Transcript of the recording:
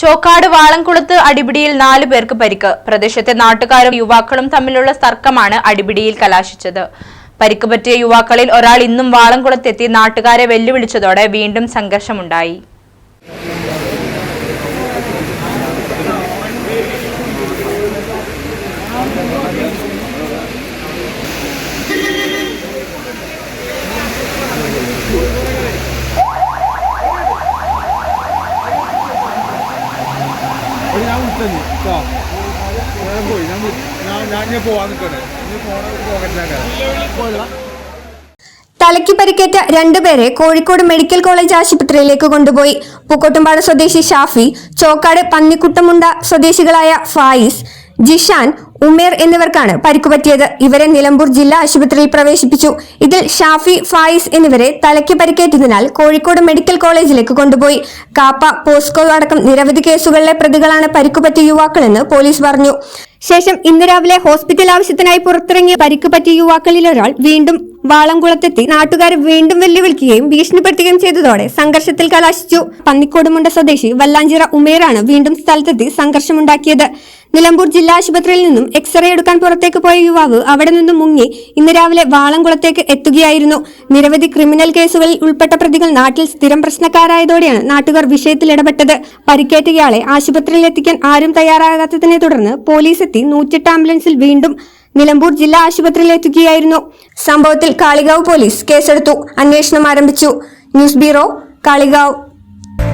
Chokkad വാളംകുളത്ത് അടിപിടിയിൽ നാലു പേർക്ക് പരിക്ക്. പ്രദേശത്തെ നാട്ടുകാരും യുവാക്കളും തമ്മിലുള്ള തർക്കമാണ് അടിപിടിയിൽ കലാശിച്ചത്. പരിക്ക് പറ്റിയ യുവാക്കളിൽ ഒരാൾ ഇന്നും വാളംകുളത്തെത്തി നാട്ടുകാരെ വെല്ലുവിളിച്ചതോടെ വീണ്ടും സംഘർഷമുണ്ടായി. അത് കേട്ടോ പോയി ഞാൻ ഞാൻ പോവാൻ നിൽക്കട്ടെ തലയ്ക്ക് പരിക്കേറ്റ രണ്ടുപേരെ കോഴിക്കോട് മെഡിക്കൽ കോളേജ് ആശുപത്രിയിലേക്ക് കൊണ്ടുപോയി. പൂക്കോട്ടുംപാട് സ്വദേശി ഷാഫി ചോക്കാട് പന്നിക്കുട്ടമുണ്ട സ്വദേശികളായ ഫായിസ് ജിഷാൻ ഉമേർ എന്നിവർക്കാണ് പരിക്കുപറ്റിയത്. ഇവരെ നിലമ്പൂർ ജില്ലാ ആശുപത്രിയിൽ പ്രവേശിപ്പിച്ചു. ഇതിൽ ഷാഫി ഫായിസ് എന്നിവരെ തലയ്ക്ക് പരിക്കേറ്റതിനാൽ കോഴിക്കോട് മെഡിക്കൽ കോളേജിലേക്ക് കൊണ്ടുപോയി. കാപ്പ പോസ്കോ അടക്കം നിരവധി കേസുകളിലെ പ്രതികളാണ് പരിക്കുപറ്റിയ യുവാക്കളെന്ന് പോലീസ് പറഞ്ഞു. ശേഷം ഇന്ന് രാവിലെ ഹോസ്പിറ്റൽ ആവശ്യത്തിനായി പുറത്തിറങ്ങിയ പരിക്കുപറ്റിയ യുവാക്കളിൽ ഒരാൾ വീണ്ടും വാളംകുളത്തെത്തി. നാട്ടുകാരെ വീണ്ടും വെല്ലുവിളിക്കുകയും ഭീഷണിപ്പെടുത്തുകയും ചെയ്തതോടെ സംഘർഷത്തിൽ കലാശിച്ചു. പന്നിക്കോടുമുണ്ട സ്വദേശി വല്ലാഞ്ചിറ ഉമേറാണ് വീണ്ടും സ്ഥലത്തെത്തി സംഘർഷമുണ്ടാക്കിയത്. നിലമ്പൂർ ജില്ലാ ആശുപത്രിയിൽ നിന്നും എക്സ്റേ എടുക്കാൻ പുറത്തേക്ക് പോയ യുവാവ് അവിടെ നിന്നും മുങ്ങി ഇന്ന് രാവിലെ വാളംകുളത്തേക്ക് എത്തുകയായിരുന്നു. നിരവധി ക്രിമിനൽ കേസുകളിൽ ഉൾപ്പെട്ട പ്രതികൾ നാട്ടിൽ സ്ഥിരം പ്രശ്നക്കാരായതോടെയാണ് നാട്ടുകാർ വിഷയത്തിൽ ഇടപെട്ടത്. പരിക്കേറ്റ ഇയാളെ ആശുപത്രിയിൽ എത്തിക്കാൻ ആരും തയ്യാറാകാത്തതിനെ തുടർന്ന് പോലീസ് എത്തി നൂറ്റെട്ട് ആംബുലൻസിൽ വീണ്ടും നിലമ്പൂർ ജില്ലാ ആശുപത്രിയിൽ എത്തിക്കുകയായിരുന്നു സംഭവത്തിൽ കാളികാവ് പോലീസ് കേസെടുത്തു. അന്വേഷണം ആരംഭിച്ചു. News bureau Kalikavu.